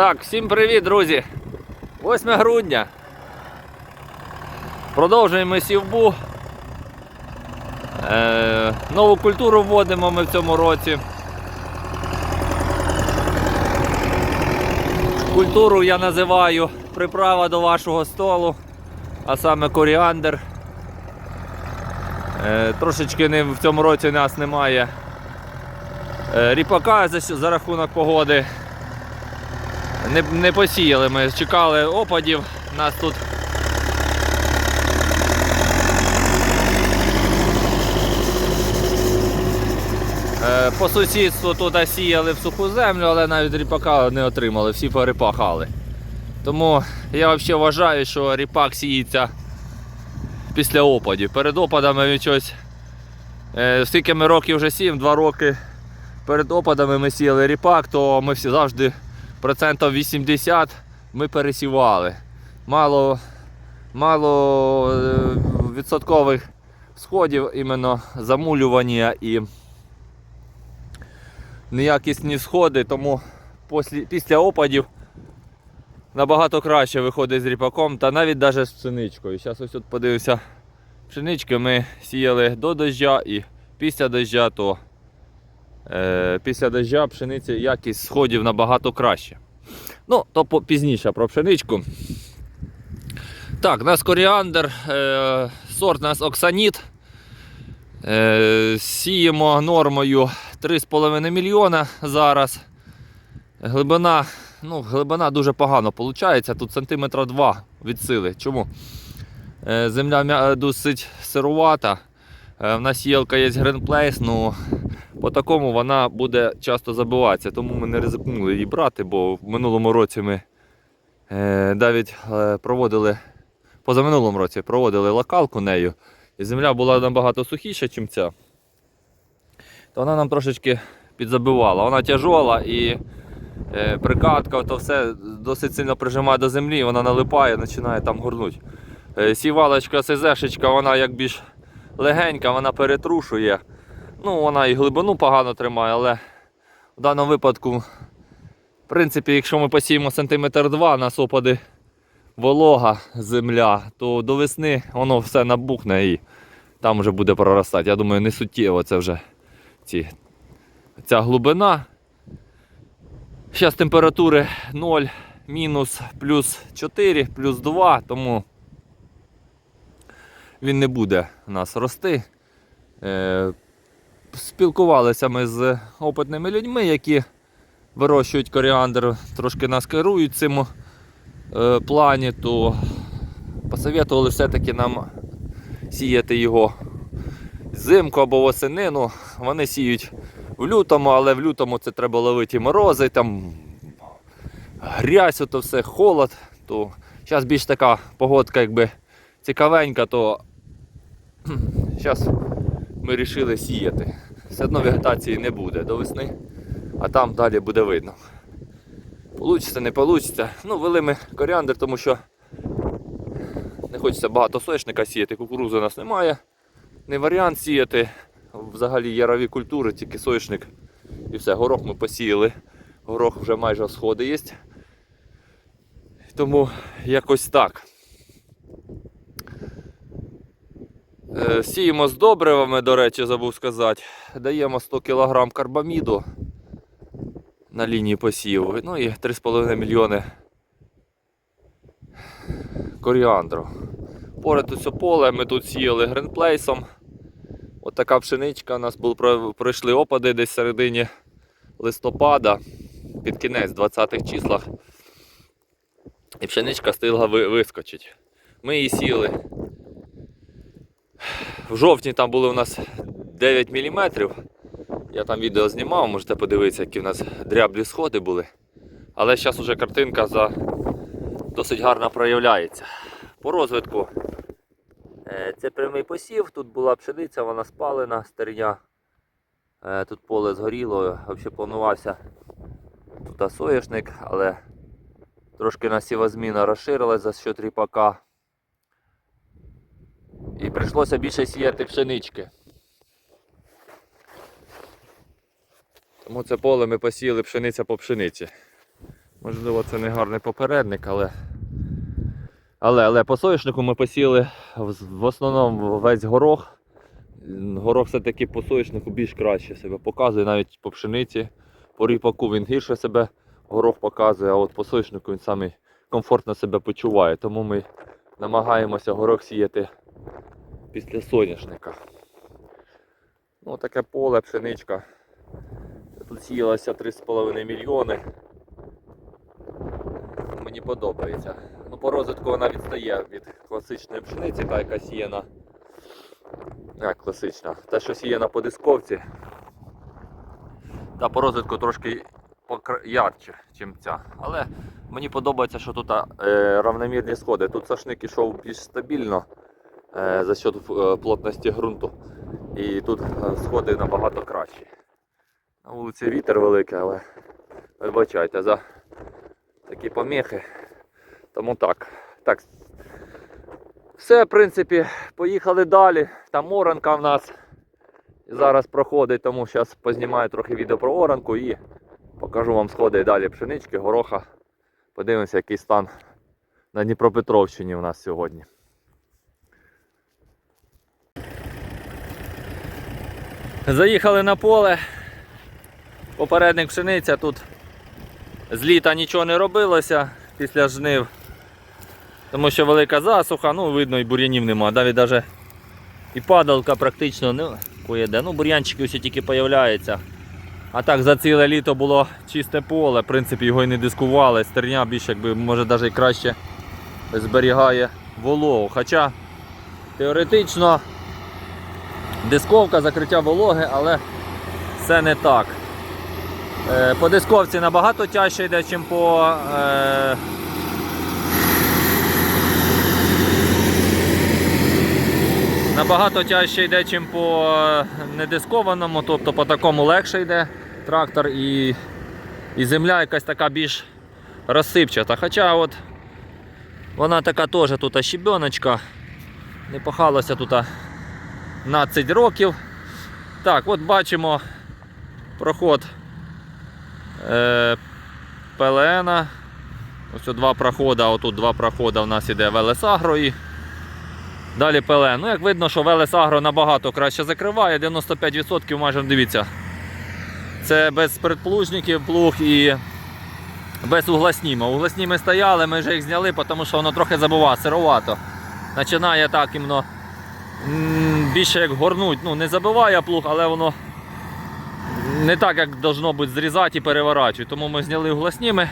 Так, всім привіт, друзі! 8 грудня. Продовжуємо сівбу. Е, нову культуру вводимо ми в цьому році. Культуру я називаю приправа до вашого столу, а саме коріандр. Е, трошечки не, в цьому році у нас немає е, ріпака за, за рахунок погоди. Не, не посіяли ми, чекали опадів. Нас тут е, по сусідству тут сіяли в суху землю, але навіть ріпака не отримали, всі перепахали. Тому я взагалі вважаю, що ріпак сіється після опадів. Перед опадами він щось. Е, скільки ми років вже сіємо, два роки перед опадами ми сіяли ріпак, то ми всі завжди процентів 80 ми пересівали. Мало, мало е, відсоткових сходів, іменно замулювання і неякісні сходи, тому після, після опадів набагато краще виходить з ріпаком та навіть навіть з пшеничкою. Зараз ось тут подивився пшенички ми сіяли до дождя і після дождя, то після дождя пшениці якість сходів набагато краще. Ну, то пізніше про пшеничку. Так, у нас коріандр, е, сорт у нас оксаніт. Е, сіємо нормою 3,5 мільйона зараз. Глибина, ну, глибина дуже погано виходить. Тут сантиметра 2 від сили. Чому? Е, земля досить сирувата. Е, в нас єлка є Greenplace, ну по такому вона буде часто забиватися, тому ми не ризикнули її брати, бо в минулому році ми е, навіть е, проводили, позаминулому році проводили локалку нею, і земля була набагато сухіша, ніж ця. То вона нам трошечки підзабивала. Вона тяжола і е, прикатка, то все досить сильно прижимає до землі, вона налипає, починає там горнути. Е, сівалочка СЗшечка, вона як більш легенька, вона перетрушує. Ну, вона і глибину погано тримає, але в даному випадку, в принципі, якщо ми посіємо сантиметр два на опади волога земля, то до весни воно все набухне і там вже буде проростати. Я думаю, не суттєво це вже ці, ця глибина. Зараз температури 0, мінус, плюс 4, плюс 2, тому він не буде у нас рости. Спілкувалися ми з опитними людьми, які вирощують коріандр, трошки нас керують цьому е, плані, то посоветували все-таки нам сіяти його взимку або восени. Ну, вони сіють в лютому, але в лютому це треба ловити морози, там грязь, то все, холод. То зараз більш така погодка якби цікавенька, то зараз ми вирішили сіяти. Все одно вегетації не буде до весни, а там далі буде видно. Получиться, не получиться. Ну, вели ми коріандр, тому що не хочеться багато соняшника сіяти, кукурузи у нас немає. Не варіант сіяти. Взагалі ярові культури, тільки соняшник і все. Горох ми посіяли. Горох вже майже сходи є. Тому якось так. Сіємо з добривами, до речі, забув сказати. Даємо 100 кг карбаміду на лінії посіву. Ну і 3,5 мільйони коріандру. Поряд усе поле ми тут сіяли гренплейсом. От така пшеничка у нас був, пройшли опади десь в середині листопада, під кінець 20-х числах. І пшеничка стигла ви- вискочить. Ми її сіли. В жовтні там були у нас 9 мм. Я там відео знімав, можете подивитися, які у нас дряблі сходи були. Але зараз уже картинка за... досить гарно проявляється. По розвитку е, це прямий посів, тут була пшениця, вона спалена, стерня. Е, Тут поле згоріло, взагалі планувався тут соняшник, але трошки насіва зміна розширилась за счет ріпака. І прийшлося більше сіяти пшенички. Тому це поле ми посіяли пшениця по пшениці. Можливо, це не гарний попередник, але. Але, але по соняшнику ми посіяли в основному весь горох. Горох все-таки по соняшнику більш краще себе показує, навіть по пшениці. По ріпаку він гірше себе горох показує, а от по соняшнику він самий комфортно себе почуває. Тому ми намагаємося горох сіяти після соняшника. Ну, таке поле, пшеничка. Тут сіялося 3,5 мільйони. Мені подобається. Ну, по розвитку вона відстає від класичної пшениці, та яка сіяна. Як класична. Те, що сіяна по дисковці. Та по розвитку трошки ярче, ніж ця. Але мені подобається, що тут е, равномірні сходи. Тут сашник ішов більш стабільно за счет е, плотності ґрунту. І тут е, сходи набагато кращі. На вулиці вітер великий, але вибачайте за такі поміхи. Тому так. Так. Все, в принципі, поїхали далі. Там оранка в нас зараз проходить, тому зараз познімаю трохи відео про оранку і покажу вам сходи далі пшенички, гороха. Подивимося, який стан на Дніпропетровщині у нас сьогодні. Заїхали на поле. Попередник пшениця тут з літа нічого не робилося після жнив. Тому що велика засуха, ну видно і бур'янів нема. Навіть даже і падалка практично не поїде. Ну, бур'янчики ось тільки появляються. А так за ціле літо було чисте поле, в принципі його і не дискували. Стерня більш якби може навіть і краще зберігає вологу. Хоча теоретично дисковка, закриття вологи, але все не так. Е, По дисковці набагато тяжче йде, ніж по. Е... Набагато тяжче йде, ніж по недискованому, тобто по такому легше йде трактор і, і земля якась така більш розсипчата. Хоча от вона така теж тут щебеночка. Не пахалося тут 12 років. Так, от бачимо проход е, ПЛН. Ось два проходи, отут два проходи у нас іде Велесагро і далі ПЛН. Ну, як видно, що Велесагро набагато краще закриває, 95% майже дивіться. Це без предплужників плуг і без угласніма. Угласні ми стояли, ми вже їх зняли, тому що воно трохи забуває, сировато. Починає так іменно м, більше як горнуть. Ну, не забиває плуг, але воно не так, як должно бути зрізати і переворачувати. Тому ми зняли угласніми.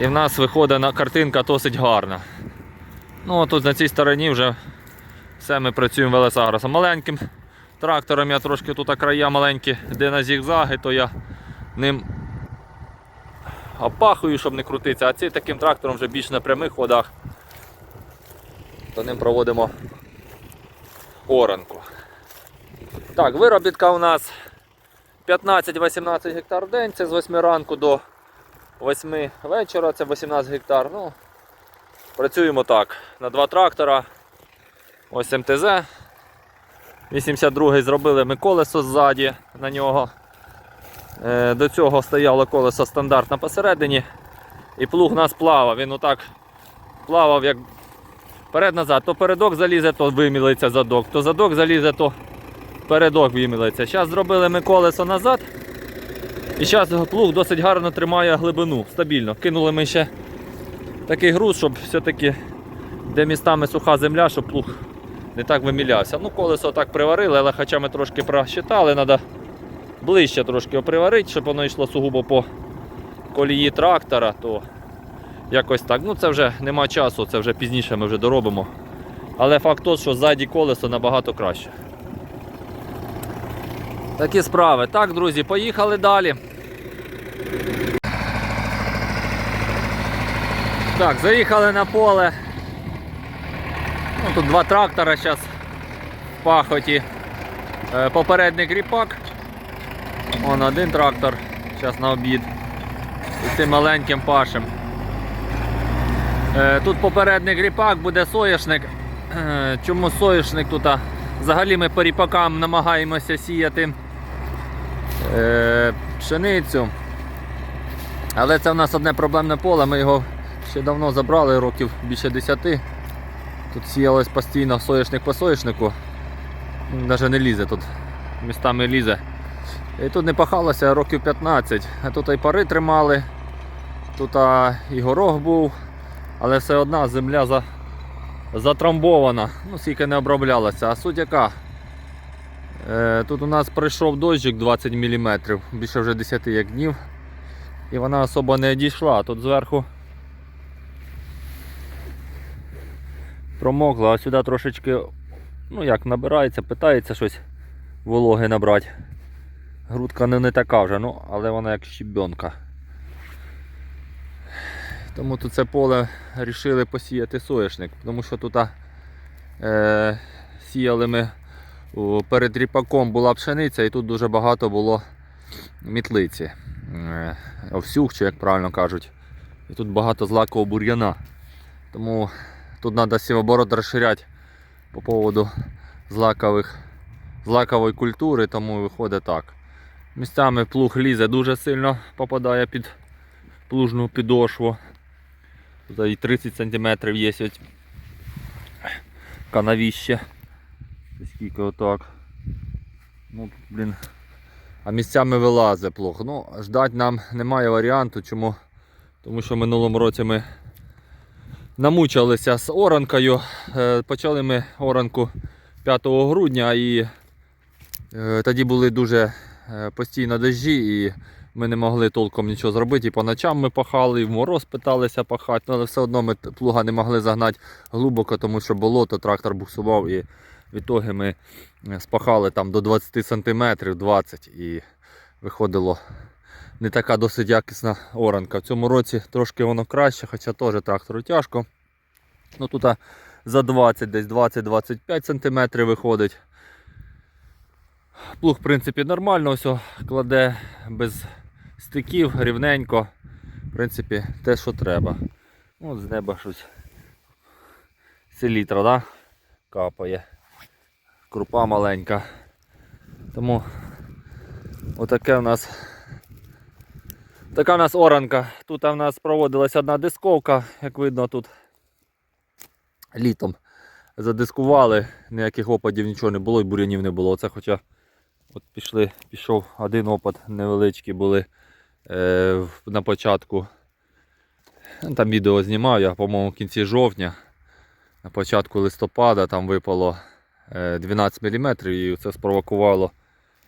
І в нас виходить картинка досить гарна. Ну, тут на цій стороні вже все ми працюємо велесагросом. Маленьким трактором я трошки тут края маленькі, де на зігзаги, то я ним опахую, щоб не крутитися, а цим таким трактором вже більш на прямих ходах, то ним проводимо оранку. Так, виробітка у нас 15-18 гектар в день, це з 8 ранку до 8 вечора, це 18 гектар. Ну, працюємо так. На два трактора. Ось МТЗ. 82-й зробили ми колесо ззаді на нього. Е, До цього стояло колесо стандартне посередині. І плуг нас плавав. Він отак плавав як перед-назад. То передок залізе, то вимілиться задок, то задок залізе, то передок вимілиться. Зараз зробили ми колесо назад. І зараз плуг досить гарно тримає глибину, стабільно. Кинули ми ще такий груз, щоб все-таки де містами суха земля, щоб плуг не так вимілявся. Ну, колесо так приварили, але хоча ми трошки просчитали, треба ближче трошки його приварити, щоб воно йшло сугубо по колії трактора, то якось так. Ну це вже нема часу, це вже пізніше ми вже доробимо. Але факт тот, що ззаді колесо набагато краще. Такі справи. Так, друзі, поїхали далі. Так, заїхали на поле. Ну, тут два трактора зараз в пахоті. Е, Попередник ріпак. Вон один трактор, зараз на обід. І цим маленьким пашем. Е, Тут попередник ріпак, буде соняшник. Е, Чому соняшник тут? Взагалі ми по ріпакам намагаємося сіяти е, пшеницю. Але це в нас одне проблемне поле, ми його ще давно забрали, років більше 10. Тут сіялось постійно соєшник по соєшнику. Навіть не лізе тут, містами лізе. І тут не пахалося років 15. А тут і пари тримали, тут і горох був, але все одна земля за, затрамбована, ну скільки не оброблялася. А суть яка? Е, тут у нас прийшов дощик 20 мм, більше вже 10 як днів. І вона особо не дійшла. Тут зверху промокла, а сюди трошечки, ну як набирається, питається щось вологи набрати. Грудка не, не така вже, ну, але вона як щебенка. Тому тут це поле вирішили посіяти соняшник, тому що тут е, сіяли ми перед ріпаком була пшениця і тут дуже багато було мітлиці. Е, овсюх, чи як правильно кажуть. І тут багато злакового бур'яна. Тому тут треба сівоборот розширяти по поводу злакових, злакової культури, тому виходить так. Місцями плуг лізе дуже сильно, попадає під плужну підошву. Тут і 30 см є канавіще. Скільки отак. Ну, блін. А місцями вилазить плуг. Ну, ждать нам немає варіанту. Чому? Тому що в минулому році ми намучилися з оранкою. Е, Почали ми оранку 5 грудня і е, тоді були дуже е, постійно дощі і ми не могли толком нічого зробити. І по ночам ми пахали, і в мороз питалися пахати, але все одно ми плуга не могли загнати глибоко, тому що болото, трактор буксував і в ітоги ми е, спахали там до 20 см, 20 і виходило не така досить якісна оранка. В цьому році трошки воно краще, хоча теж трактору тяжко. Ну тут за 20, десь 20-25 см виходить. Плуг, в принципі, нормально все кладе без стиків, рівненько. В принципі, те, що треба. Ну, От з неба щось селітра, да? капає. Крупа маленька. Тому отаке в нас. Така в нас оранка. Тут в нас проводилась одна дисковка, як видно тут літом задискували, ніяких опадів нічого не було і бур'янів не було. Оце хоча от пішли, пішов один опад невеличкий були е, на початку. Там відео знімав я, по-моєму, в кінці жовтня. На початку листопада там випало е, 12 мм і це спровокувало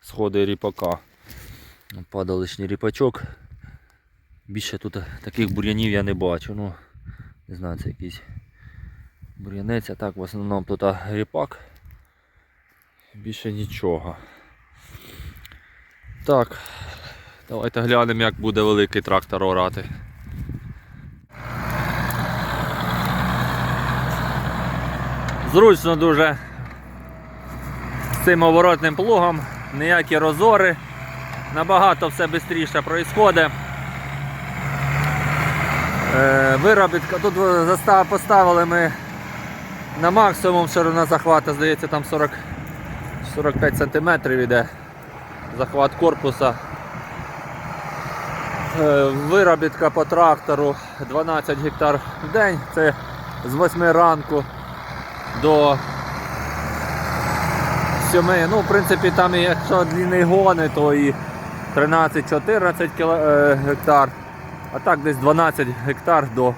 сходи ріпака. Падалишній ріпачок. Більше тут таких бур'янів я не бачу. Ну, не знаю, це якийсь бур'янець, а так в основному тут ріпак. Більше нічого. Так, давайте глянемо, як буде великий трактор орати. Зручно дуже з цим оборотним плугом, ніякі розори, набагато все швидше відбувається. Е, Виробітка, тут поставили ми на максимум ширина захвату, здається, там 40, 45 см йде захват корпуса. Е, Виробітка по трактору 12 гектар в день, це з 8 ранку до 7. Ну, в принципі, там якщо длинний гони, то і 13-14 е, гектар. А так десь 12 гектар до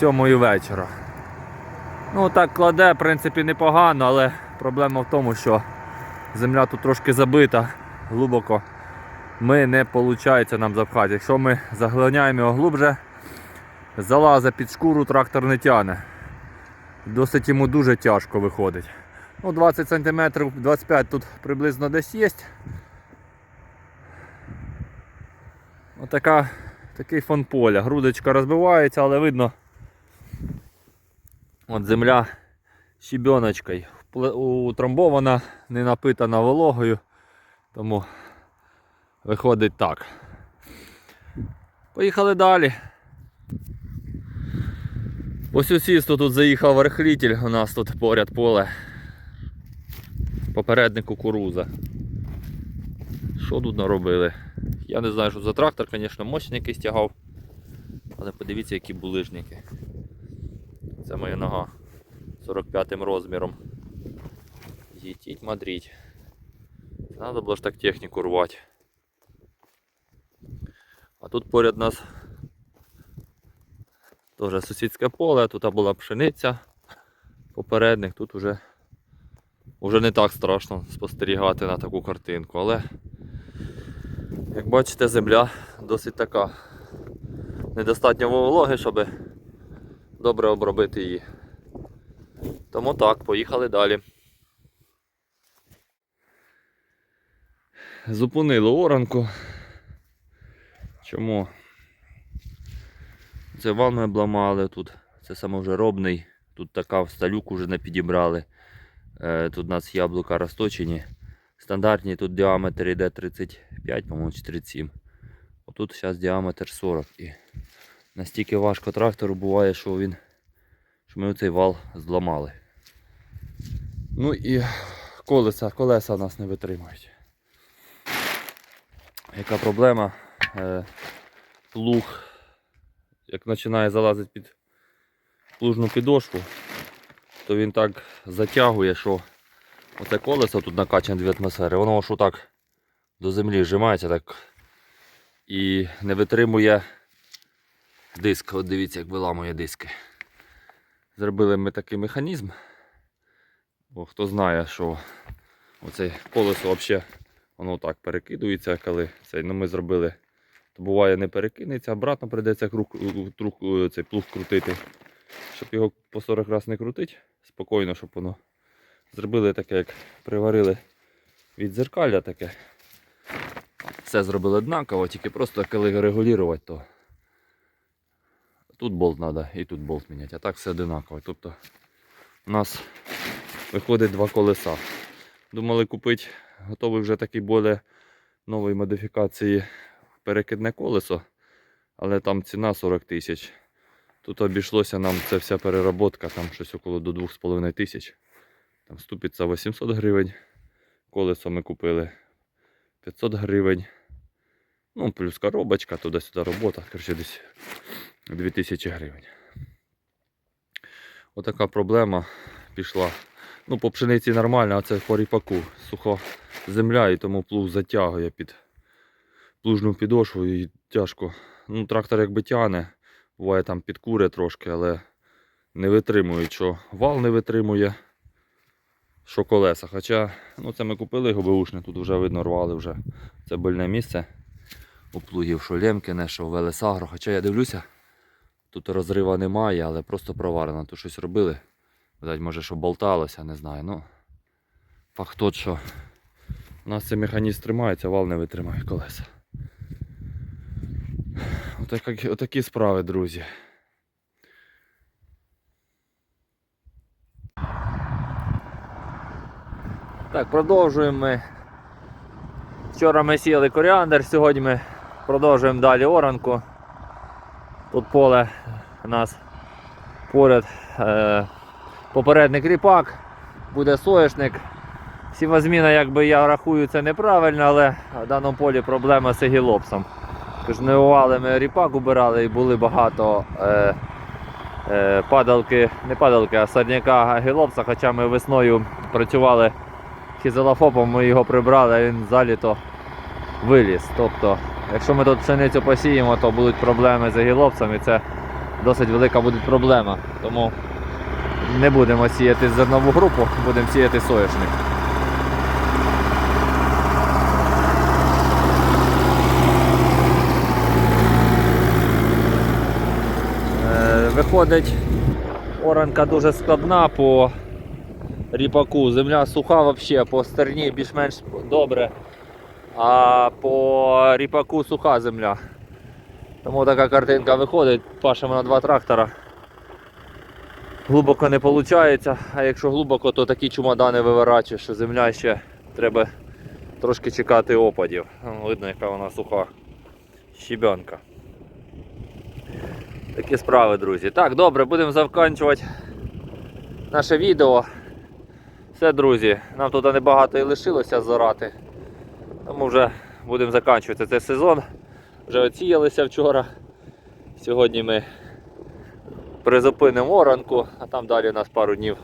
7 вечора. Ну так кладе, в принципі, непогано, але проблема в тому, що земля тут трошки забита глибоко. Ми не виходить нам запхати. Якщо ми заглиняємо його глибше, залазить під шкуру, трактор не тягне. Досить йому дуже тяжко виходить. Ну, 20 см, 25 тут приблизно десь є. Отака, такий фон поля. Грудочка розбивається, але видно. От земля щебеночкою. Утрамбована, не напитана вологою. Тому виходить так. Поїхали далі. По сусідству тут заїхав верхлітель, у нас тут поряд поле. Попередник кукуруза. Що тут наробили? Я не знаю, що за трактор, звісно, мощний якийсь тягав. Але подивіться, які булижники. Це моя нога 45 м розміром. Їтіть, мадріть. Надо було ж так техніку рвати. А тут поряд нас теж сусідське поле, тут була пшениця попередник, тут уже, уже не так страшно спостерігати на таку картинку, але як бачите, земля досить така недостатньо вологи, щоб добре обробити її. Тому так, поїхали далі. Зупинили оранку. Чому? Це ми обламали тут. Це самовжеробний. Тут така сталюк уже не підібрали. Е, Тут у нас яблука розточені. Стандартні тут діаметр йде 35, по-моєму, чи 37. Отут зараз діаметр 40. І настільки важко трактору буває, що він. Що ми оцей вал зламали. Ну і колеса, колеса нас не витримують. Яка проблема? Е, плуг, як починає залазити під плужну підошву, то він так затягує, що оце колесо тут накачане 2 атмосфери, воно аж так до землі вжимається так і не витримує диск. От дивіться, як виламує диски. Зробили ми такий механізм. Бо хто знає, що оце колесо взагалі воно так перекидується, коли цей, ну, ми зробили, то буває не перекинеться, обратно прийдеться круг, круг, цей плуг крутити. Щоб його по 40 разів не крутити, спокійно, щоб воно зробили таке, як приварили від зеркаля таке. Все зробили однаково, тільки просто коли регулювати, то тут болт треба і тут болт міняти, а так все однаково. Тобто у нас виходить два колеса. Думали купити готовий вже такий більш нової модифікації перекидне колесо, але там ціна 40 тисяч. Тут обійшлося нам це вся перероботка, там щось около до 2,5 тисяч. Там ступиться 800 гривень. Колесо ми купили 500 гривень. Ну, плюс коробочка, туди-сюди робота, коротше, десь 2000 гривень. Отака проблема пішла. Ну, по пшениці нормально, а це по ріпаку. Суха земля і тому плуг затягує під плужну підошву і тяжко. Ну, трактор якби тягне, буває там підкуре трошки, але не витримує, що вал не витримує, що колеса. Хоча ну, це ми купили його беушне, тут вже видно рвали вже. Це больне місце. У плугів, що Лемкіне, що Велесагро. Хоча я дивлюся, тут розрива немає, але просто проварено. Тут щось робили. Видать, може, що болталося, не знаю. Ну, факт тот, що у нас цей механізм тримається, вал не витримає колеса. Отакі, отакі справи, друзі. Так, продовжуємо ми. Вчора ми сіяли коріандр, сьогодні ми продовжуємо далі оранку. Тут поле у нас поряд е, попередник ріпак, буде соєшник. Сівозміна, якби я рахую, це неправильно, але в даному полі проблема з гілопсом. Жнивували ми ріпак, убирали і були багато е, е, падалки, не падалки, а садняка гілопса, хоча ми весною працювали хізелофопом, ми його прибрали, а він заліто виліз. Тобто, якщо ми тут пшеницю посіємо, то будуть проблеми з гілопсом і це досить велика буде проблема. Тому не будемо сіяти зернову групу, будемо сіяти соняшник. Е, Виходить, оранка дуже складна по ріпаку. Земля суха взагалі, по стерні більш-менш добре, а по ріпаку суха земля. Тому така картинка виходить, пашемо на два трактора. Глибоко не виходить, а якщо глибоко, то такі чумадани виворачує, що земля ще треба трошки чекати опадів. Видно, яка вона суха щебенка. Такі справи, друзі. Так, добре, будемо закінчувати наше відео. Все, друзі, нам тут небагато і лишилося зорати. Тому вже будемо закінчувати цей сезон. Вже оціялися вчора. Сьогодні ми призупинимо оранку, а там далі у нас пару днів.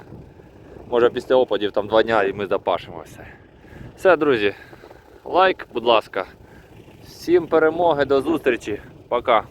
Може після опадів там два дня і ми запашимося. все. Друзі. Лайк, будь ласка. Всім перемоги, до зустрічі. Пока.